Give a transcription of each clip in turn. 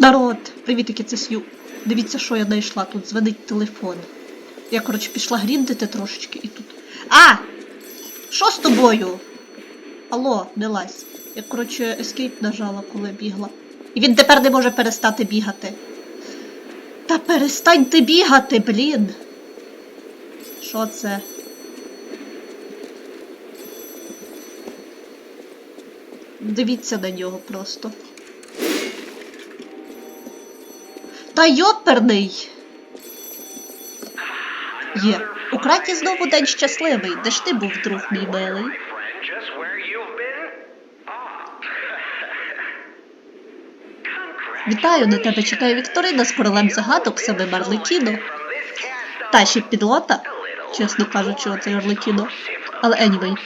Народ, привітики, це Сью. Дивіться, що я знайшла. Тут дзвонить телефон. Я, коротше, пішла гріндити трошечки і тут. А! Що з тобою? Алло, не лазь. Я, коротше, ескейп нажала, коли бігла. І він тепер не може перестати бігати. Та перестань ти бігати, блін. Що це? Дивіться на нього просто. Та йоперний! Є. У краті знову день щасливий. Де ж ти був, друг мій милий? Вітаю, на тебе чекає Вікторина з королем загадок, саме Марликіно. Та ще підлота, чесно кажучи, оцей Марликіно. Але anyway.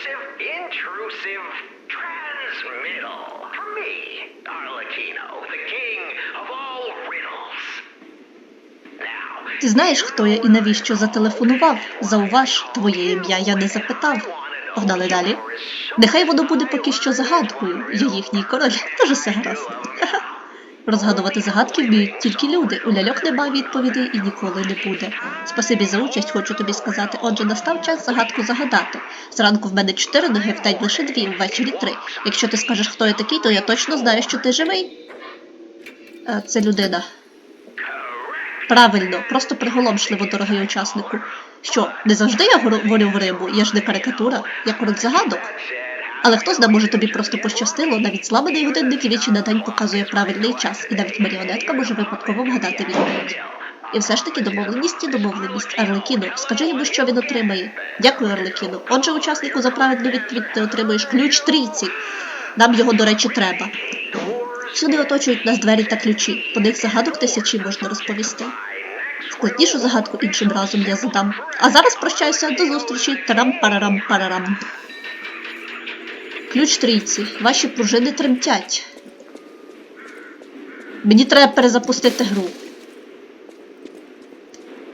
Ти знаєш, хто я і навіщо зателефонував? Зауваж, твоє ім'я я не запитав. Погнали далі. Нехай воно буде поки що загадкою. Я їхній король, тож усе гаразд. Розгадувати загадки вміють тільки люди. У ляльок немає відповідей і ніколи не буде. Спасибі за участь, хочу тобі сказати. Отже, настав час загадку загадати. Зранку в мене чотири ноги, вдень лише дві, ввечері три. Якщо ти скажеш, хто я такий, то я точно знаю, що ти живий. Е, Це людина. Правильно, просто приголомшливо, дорогий учаснику. Що, не завжди я волю в рибу, я ж не карикатура, я короть загадок. Але хто зна, може тобі просто пощастило, навіть зламаний годинник і вічі на день показує правильний час, і навіть маріонетка може випадково вгадати відповідь. І все ж таки домовленість і домовленість. Арлекіно, скажи йому, що він отримає. Дякую, Арлекіно. Отже, учаснику за правильну відповідь ти отримуєш ключ трійці. Нам його, до речі, треба. Всюди оточують нас двері та ключі. По них загадок тисячі можна розповісти. Складнішу загадку іншим разом я задам. А зараз прощаюся до зустрічі. Тарам-парарам-парарам. Ключ трійці. Ваші пружини тремтять. Мені треба перезапустити гру.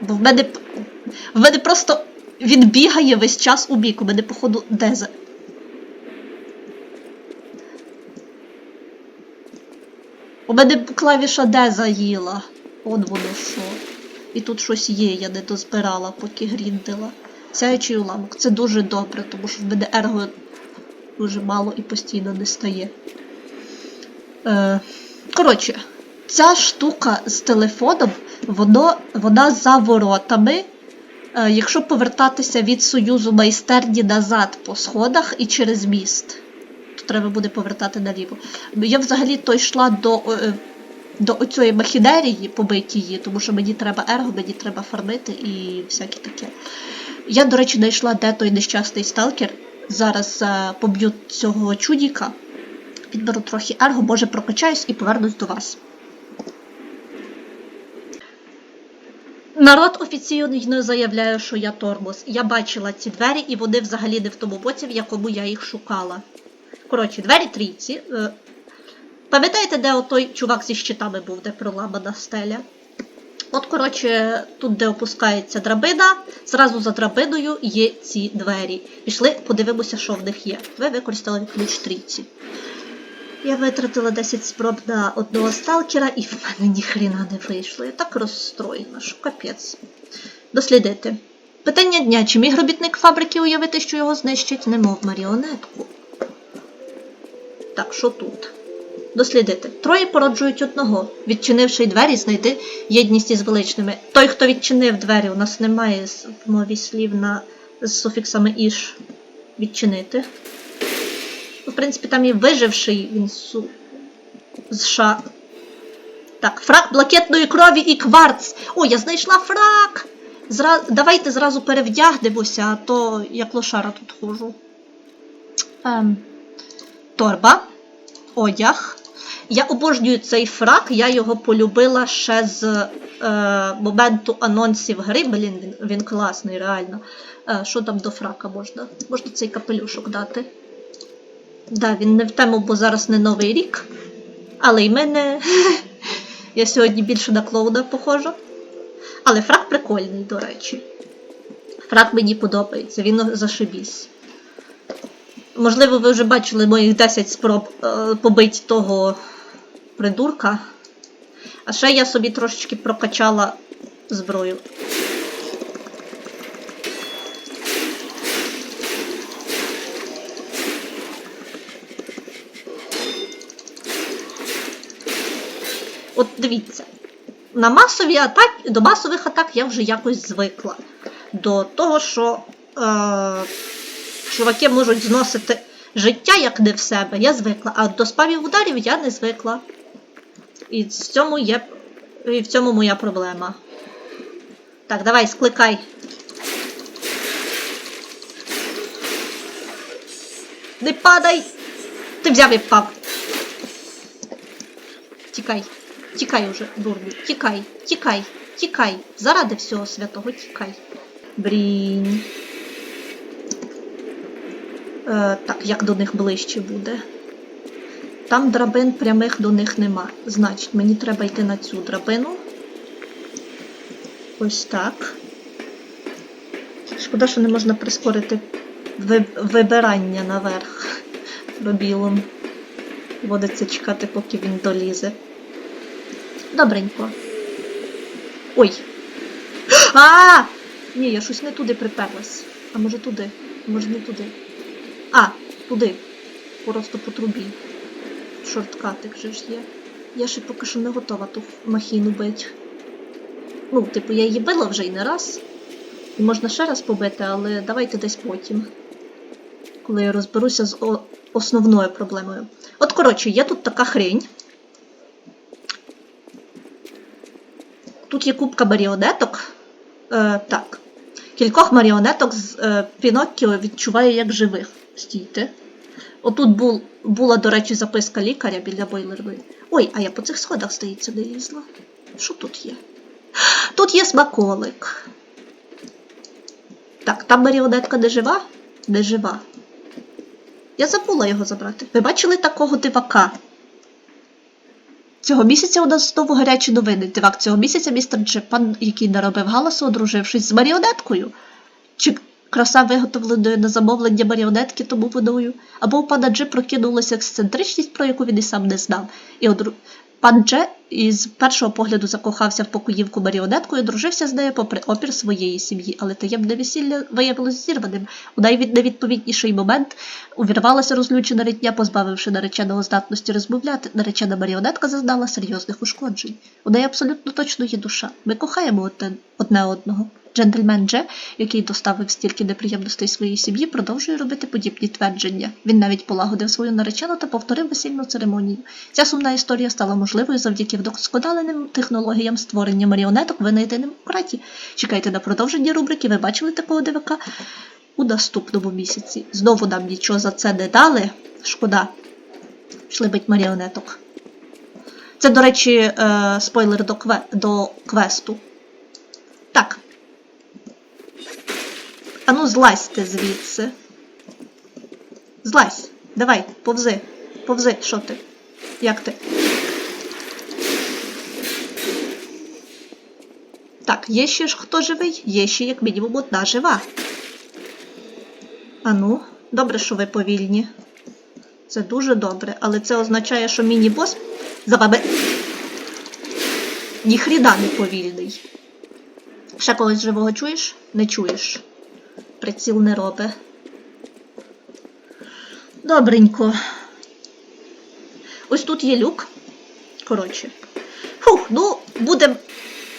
Бо в мене. В мене просто. Він бігає весь час у бік. У мене, походу, дезе. Мене клавіша Д заїла. Он воно що. І тут щось є, я не дозбирала, поки гріндила. Сяючий уламок. Це дуже добре, тому що в мене ерго дуже мало і постійно не стає. Е, коротше, ця штука з телефоном, воно, вона за воротами. Е, якщо повертатися від Союзу майстерні назад по сходах і через міст, треба буде повертати наліво. Я взагалі то йшла до, е, до оцієї махінерії її, тому що мені треба ерго, мені треба фармити і всяке таке. Я, до речі, знайшла, де той нещасний сталкер. Зараз е, поб'ю цього чудіка, підберу трохи ерго, може прокачаюсь і повернусь до вас. Народ офіційно заявляє, що я тормоз. Я бачила ці двері, і вони взагалі не в тому боці, в якому я їх шукала. Коротше, двері трійці. Е, Пам'ятаєте, де отой чувак зі щитами був, де проламана стеля? От, коротше, тут, де опускається драбина, зразу за драбиною є ці двері. Пішли, подивимося, що в них є. Ви використали ключ трійці. Я витратила 10 спроб на одного сталкера, і в мене ніхрена не вийшло. Я так розстроєна, що капець. Дослідити. Питання дня: чи міг робітник фабрики уявити, що його знищать, немов маріонетку? Так, що тут? Дослідити. Троє породжують одного. Відчинивши двері, знайти єдність із величними. Той, хто відчинив двері, у нас немає в мові слів на з суфіксами іш. Відчинити. В принципі, там і виживший він су... з ша. Так, фрак блакитної крові і кварц. О, я знайшла фрак! Зра... Давайте зразу перевдягнемося, а то як лошара тут ходжу. Ем... Торба. Одяг. Я обожнюю цей фрак, я його полюбила ще з е, моменту анонсів гри. Блін, він, він класний, реально. Е, що там до фрака можна? Можна цей капелюшок дати. Да, він не в тему, бо зараз не новий рік. Але й мене. Я сьогодні більше на клоуна похожа. Але фрак прикольний, до речі. Фрак мені подобається, він зашибісь. Можливо, ви вже бачили моїх 10 спроб е, побити того придурка. А ще я собі трошечки прокачала зброю. От дивіться, на масові атаки, до масових атак я вже якось звикла. До того, що е, чуваки можуть зносити життя як не в себе, я звикла, а до спавів ударів я не звикла. І в цьому є. І в цьому моя проблема. Так, давай, скликай. Не падай! Ти взяв і впав. Тікай. Тікай уже, дурню. Тікай, тікай, тікай. Заради всього святого тікай. Брінь. Е, так, як до них ближче буде. Там драбин прямих до них нема. Значить, мені треба йти на цю драбину. Ось так. Шкода, що не можна прискорити вибирання наверх пробілом. Доводиться чекати, поки він долізе. Добренько. Ой. А! Ні, я щось не туди приперлась. А може туди? Може не туди. А, туди. Просто по трубі. Шорткатик же ж є. Я ще поки що не готова ту махіну бить. Ну, типу, я її била вже й не раз. І можна ще раз побити, але давайте десь потім. Коли я розберуся з основною проблемою. От, коротше, є тут така хрень. Тут є купка маріонеток. Е, так. Кількох маріонеток з е, Піноккіо відчуваю як живих. Стійте. Отут бул, була, до речі, записка лікаря біля бойлерви. Ой, а я по цих сходах здається не лізла. Що тут є? Тут є смаколик. Так, там маріонетка не жива? Не жива. Я забула його забрати. Ви бачили такого дивака? Цього місяця у нас знову гарячі новини. Дивак цього місяця містер Джепан, який наробив галасу, одружившись з маріонеткою. Чи краса виготовленої на замовлення маріонетки тому водою, або у пана Дже прокинулася ексцентричність, про яку він і сам не знав. І одру... Пан Дже із першого погляду закохався в покоївку маріонетку і одружився з нею попри опір своєї сім'ї, але таємне весілля виявилось зірваним. У найвідповідніший момент увірвалася розлючена рідня, позбавивши нареченого здатності розмовляти. Наречена маріонетка зазнала серйозних ушкоджень. У неї абсолютно точно є душа. Ми кохаємо одне одного. Джентльмен Дже, який доставив стільки неприємностей своїй сім'ї, продовжує робити подібні твердження. Він навіть полагодив свою наречену та повторив весільну церемонію. Ця сумна історія стала можливою завдяки вдосконаленим технологіям створення маріонеток, винайденим у краті. Чекайте на продовження рубрики. Ви бачили такого дивака у наступному місяці. Знову нам нічого за це не дали. Шкода. Пішли бить маріонеток. Це, до речі, е, спойлер до квесту. Так. Ану, злазь ти звідси. Злазь. Давай, повзи. Повзи, що ти? Як ти? Так, є ще ж хто живий? Є ще як мінімум одна жива. Ану, добре, що ви повільні. Це дуже добре, але це означає, що міні-бос за вами ніхріда не повільний. Ще когось живого чуєш? Не чуєш. Приціл не робить. Добренько. Ось тут є люк. Коротше. Фух, ну, будемо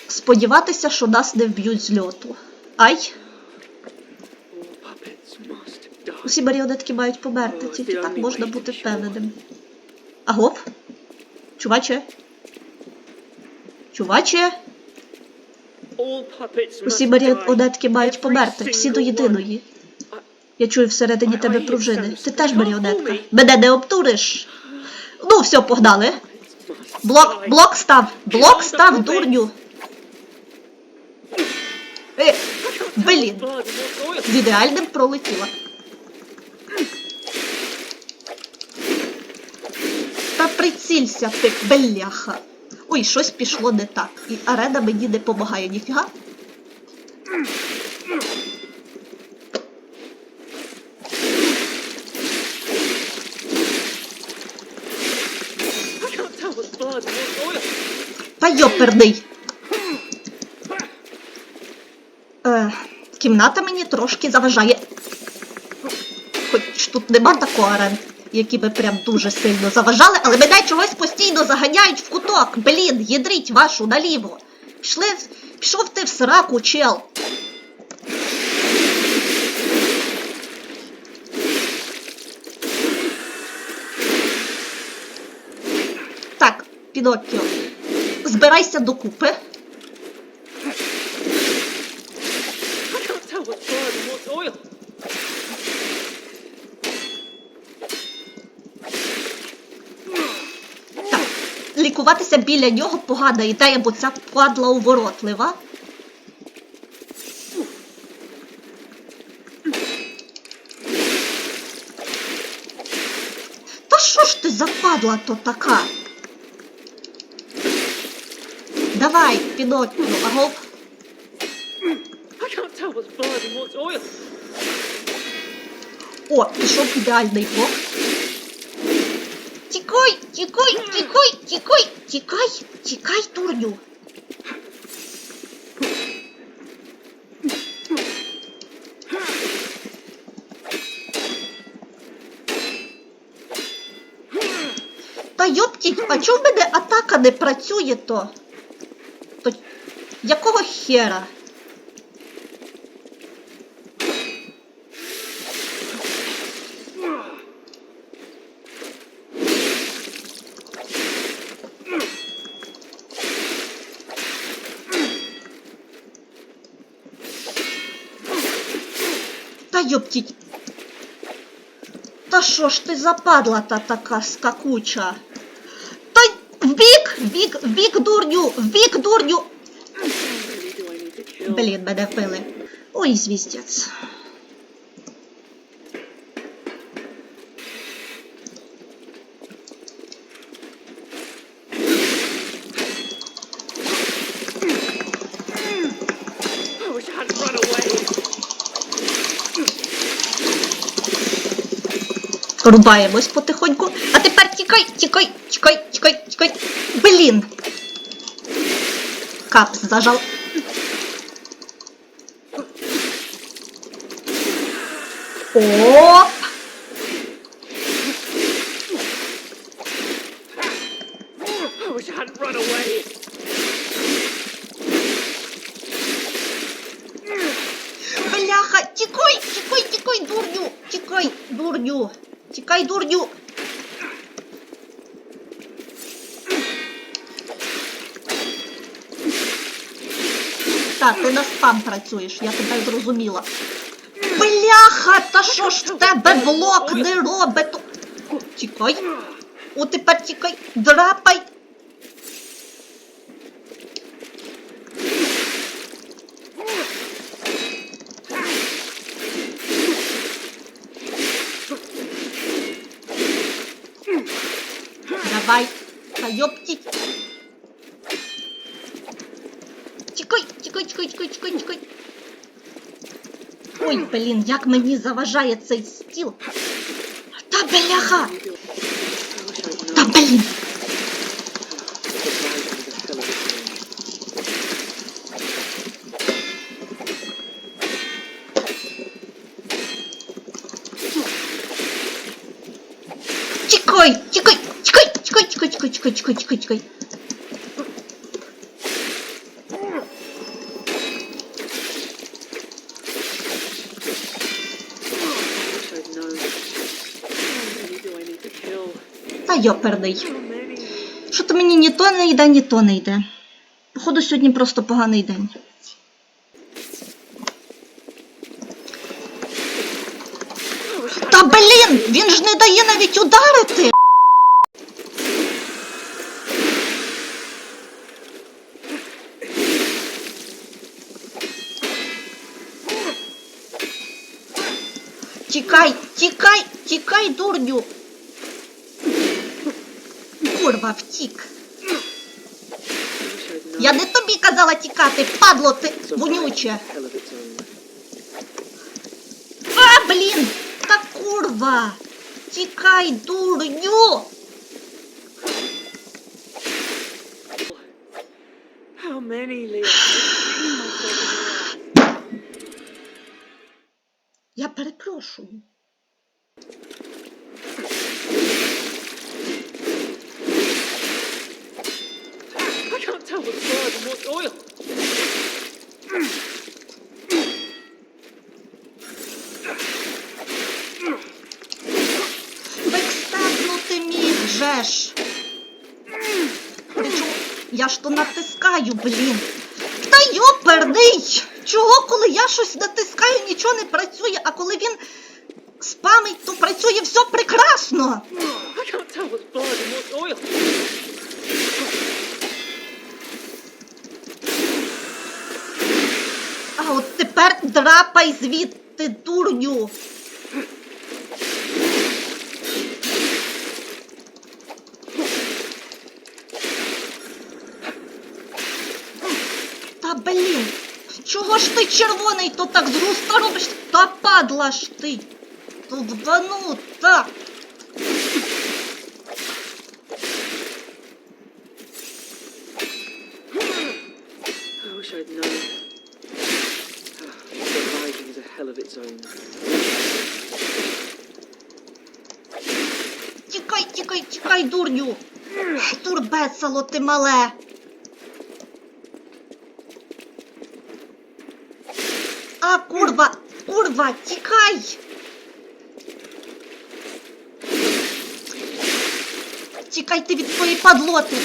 сподіватися, що нас не вб'ють з льоту. Ай, усі маріонетки мають померти, тільки так можна бути впевненим. Агоп? Чуваче? Чуваче? Усі маріонетки мають померти, всі до єдиної. Я чую всередині тебе пружини. Ти теж маріонетка. Мене не обтуриш. Ну, все, погнали. Блок, блок став! Блок став, дурню! Е, блін, з ідеальним пролетіла. Та прицілься ти, бляха. Ой, щось пішло не так. І арена мені не допомагає, ніфіга. I can't tell what's blood and what's oil. Та йоперний. Е, кімната мені трошки заважає. Хоч тут нема такого рен, які би прям дуже сильно заважали, але мене чогось постійно заганяють в куток. Блін, їдріть вашу наліво. Пішли, пішов ти в сраку, чел. Так, Піноккіо, збирайся докупи. Лікуватися біля нього погана ідея, бо ця падла уворотлива. Та що ж ти за падла то така? Давай, Піноккіо, oil. О, пішов ідеальний блок. Тікай, тікай, тікай, тікай, тікай, тікай, дурню. Та йоптіть, а в мене атака не працює то? То якого хера? Та йоптіть. Та що ж ти западла та така скакуча? Та вбік, вбік, вбік, дурню, вбік, дурню. Блін, мене вбили. Ой, звіздець. I wish I hadn't run away. Рубаємось потихоньку. А тепер тікай, тікай, тікай, тікай, тікай. Блін. Капс зажал. Оп! I wish I hadn't run away. Бляха, тікай, тікай, тікай, дурню, тікай, дурню, тікай, дурню. Так, ти на спам працюєш, я тебе зрозуміла. Бляха, та що ж в тебе блок не робить? Тікай. О, тепер тікай, драпай. Давай, та йоптіть. Тікай, тікай, тікай, тікай, тікай, тікай. Ой, блін, як мені заважає цей стіл. Та бляха! I wish I'd Та known. блін! The blind and the hell of a thing. Тікай, йоперний. Що то мені ні то не йде, ні то не йде. Походу, сьогодні просто поганий день. Та блін! Він ж не дає навіть ударити! Тікай, тікай, тікай, дурню! Курва, втік. Я не тобі казала тікати, падло ти вонюче. А, блін! Та курва! Тікай, дурню! Чого? Я ж то натискаю, блін. Та йоперний! Чого, коли я щось натискаю, нічого не працює, а коли він спамить, то працює все прекрасно. А от тепер драпай звідти, дурню. Та блін, чого ж ти червоний то так з густа робиш? Та падла ж ти. Тут бану, так. I wish I'd known. Surviving is a hell of its own. Тікай, тікай, тікай, дурню. Турбецало ти мале. А, курва, курва, тікай. Тікайте від твоєї падлоти.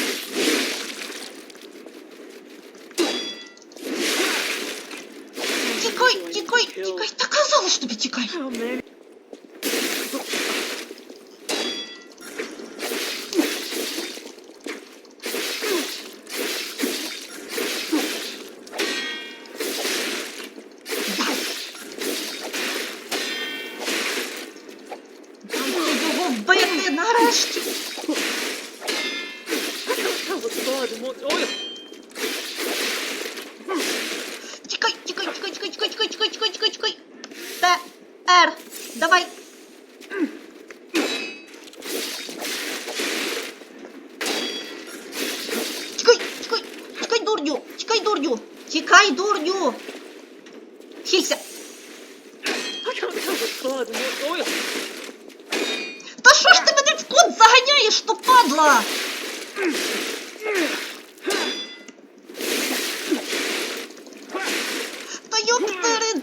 Падла? Та йоптери,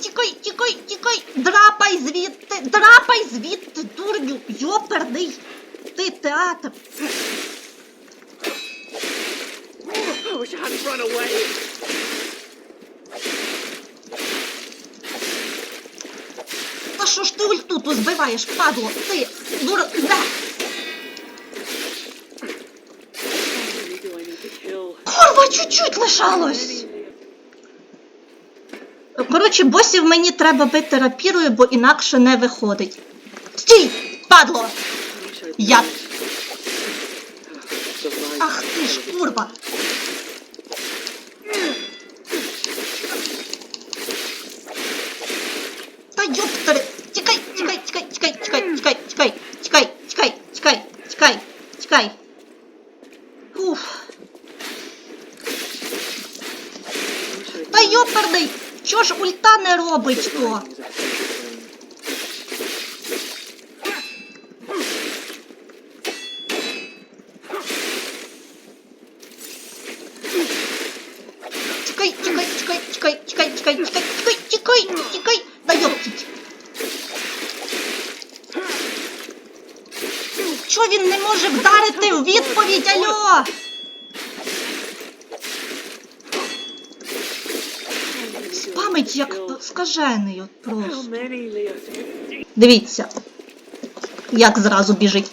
тікай, тікай, тікай, драпай звідти, драпай звідти, дурню, йоперний, ти театр. I wish I hadn't run away. Та що ж ти ульту тут збиваєш, падло, ти, дур, да. Чуть-чуть лишалось. Коротше, босів мені треба бити рапірою, бо інакше не виходить. Стій, падло! Я- Ах ти ж, курва! Робить то? фармить як скажений от просто. Дивіться, як зразу біжить.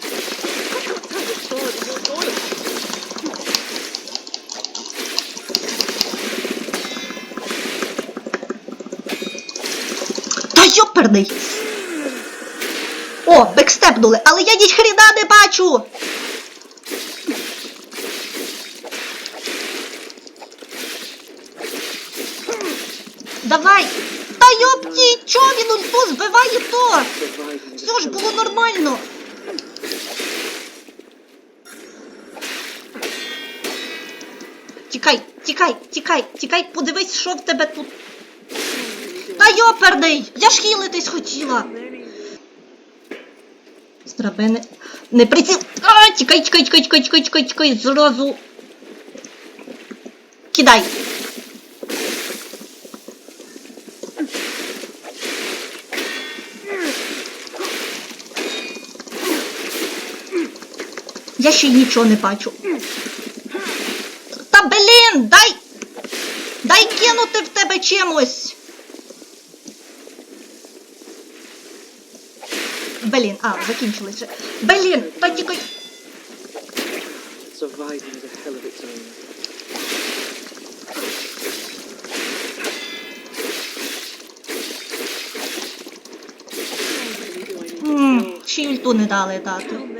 Та йоперний! О, бекстепнули, але я ніхріна не бачу! Давай! Та йопті! Чого він ульту збиває то? Все ж було нормально. Тікай, Тікай, тікай, тікай, подивись, що в тебе тут. Та йоперний! Я ж хілитись хотіла! Драбини. Не приціл. А, тікай, тікай, тікай, тікай, тікай, тікай, тікай, зразу. Кидай. Я ще нічого не бачу. Та блін, дай. Дай кинути в тебе чимось. Блін, а, закінчилось вже. Блін, та kill? Ще ульту не дали дати.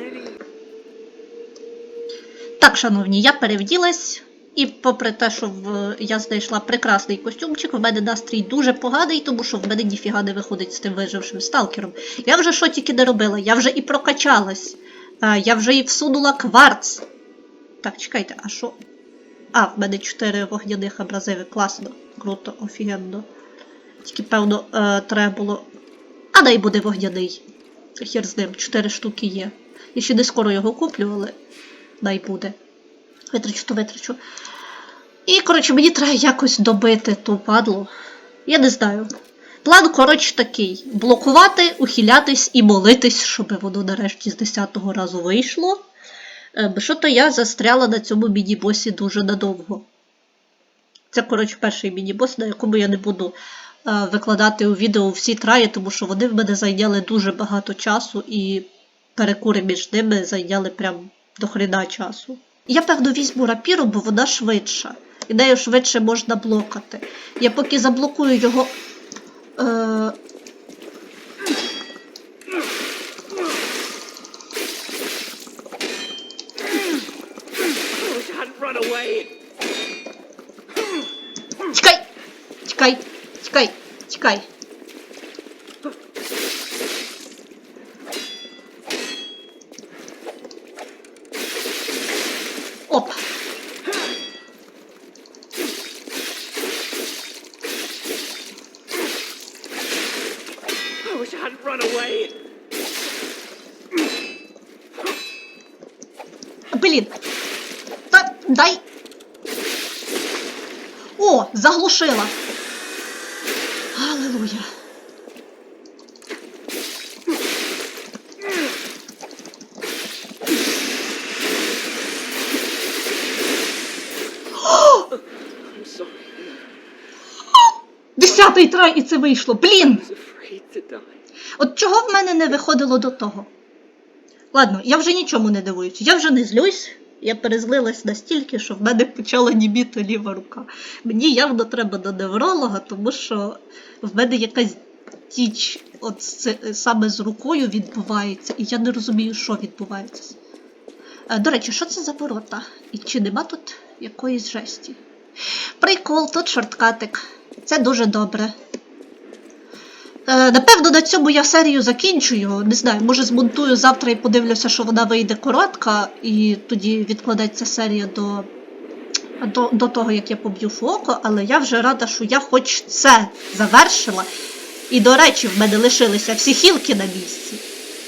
Так, шановні, я перевділась. І попри те, що в... я знайшла прекрасний костюмчик, в мене настрій дуже поганий, тому що в мене ніфіга не виходить з тим вижившим сталкером. Я вже що тільки не робила, я вже і прокачалась. Я вже і всунула кварц. Так, чекайте, а що? А, в мене 4 вогняних абразиви. Класно, круто, офігенно. Тільки, певно, е, треба було. А дай буде вогняний. Хір з ним, 4 штуки є. Я ще не скоро його куплю, але дай буде. Витрачу, то витрачу. І, коротше, мені треба якось добити ту падлу. Я не знаю. План, коротше, такий: блокувати, ухилятись і молитись, щоб воно нарешті з 10-го разу вийшло. Бо що то я застряла на цьому міні-босі дуже надовго. Це, коротше, перший міні-бос, на якому я не буду е, викладати у відео всі траї, тому що вони в мене зайняли дуже багато часу і перекури між ними зайняли прям до хрена часу. Я, певно, візьму рапіру, бо вона швидша. І нею швидше можна блокати. Я поки заблокую його. Е... Тікай! Тікай! Тікай! Тікай! Оп! I wish I hadn't run away. Блін! Та дай. О, заглушила. Аллилуйя. Десятий трай і це вийшло. Блін! От чого в мене не виходило до того? Ладно, я вже нічому не дивуюсь, я вже не злюсь, я перезлилась настільки, що в мене почала німіти ліва рука. Мені явно треба до невролога, тому що в мене якась тіч от саме з рукою відбувається, і я не розумію, що відбувається. Е, До речі, що це за ворота? І чи нема тут якоїсь жесті? Прикол, тут шорткатик. Це дуже добре. Е, напевно, на цьому я серію закінчую. Не знаю, може змонтую завтра і подивлюся, що вона вийде коротка, і тоді відкладеться серія до, до, до того, як я поб'ю фоко, але я вже рада, що я хоч це завершила. І, до речі, в мене лишилися всі хілки на місці.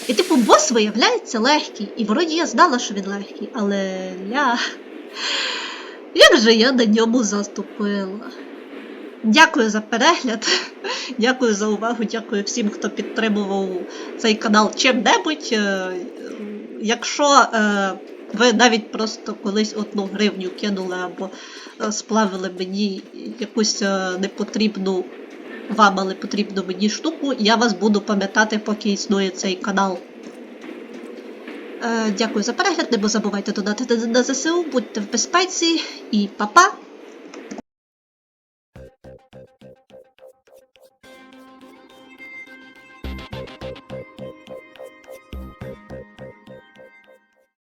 І, типу, бос виявляється легкий. І вроді я знала, що він легкий, але ля. Як же я на ньому заступила? Дякую за перегляд. Дякую за увагу. Дякую всім, хто підтримував цей канал чим-небудь. Е, Якщо е, ви навіть просто колись одну гривню кинули або е, сплавили мені якусь непотрібну вам, але потрібну мені штуку, я вас буду пам'ятати, поки існує цей канал. Дякую за перегляд. Не забувайте додати на ЗСУ, будьте в безпеці і па-па!